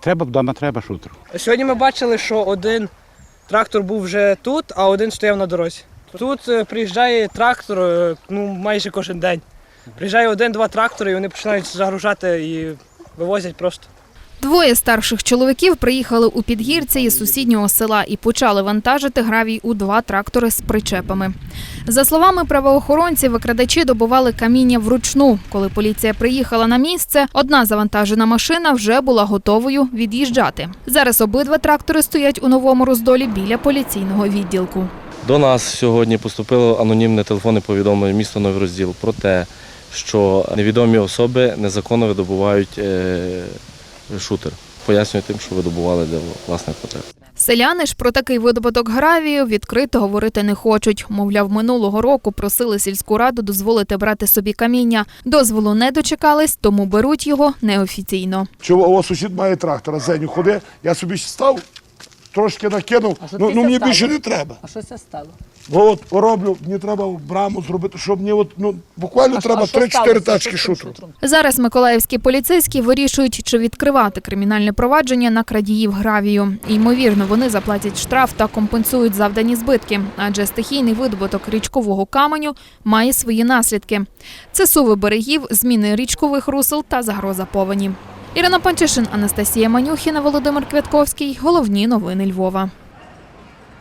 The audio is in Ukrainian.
Треба вдома, треба шутер. Сьогодні ми бачили, що один трактор був вже тут, а один стояв на дорозі. Тут е, приїжджає трактор е, ну, майже кожен день. Приїжджає один-два трактори, і вони починають загружати і вивозять просто. Двоє старших чоловіків приїхали у підгірці із сусіднього села і почали вантажити гравій у два трактори з причепами. За словами правоохоронців, викрадачі добували каміння вручну. Коли поліція приїхала на місце, одна завантажена машина вже була готовою від'їжджати. Зараз обидва трактори стоять у новому роздолі біля поліційного відділку. До нас сьогодні поступило анонімне телефонне повідомлення міста Новий Розділ про те, що невідомі особи незаконно видобувають е, шутер. Пояснюю тим, що видобували для власних потреб. Селяни ж про такий видобуток гравію відкрито говорити не хочуть. Мовляв, минулого року просили сільську раду дозволити брати собі каміння. Дозволу не дочекались, тому беруть його неофіційно. Чи о, сусід має трактора, Зеню, ходи, я собі став, трошки накинув, А що ну, ну мені стало? більше не треба. А що це стало? Бо от роблю, мені треба браму зробити, щоб мені от, ну, буквально А що- треба а що 3-4 сталося? тачки Що шутру. шутром? Зараз миколаївські поліцейські вирішують, чи відкривати кримінальне провадження на крадіїв гравію. Ймовірно, вони заплатять штраф та компенсують завдані збитки, адже стихійний видобуток річкового каменю має свої наслідки. Це суви берегів, зміни річкових русел та загроза повені. Ірина Панчишин, Анастасія Манюхіна, Володимир Квятковський. Головні новини Львова.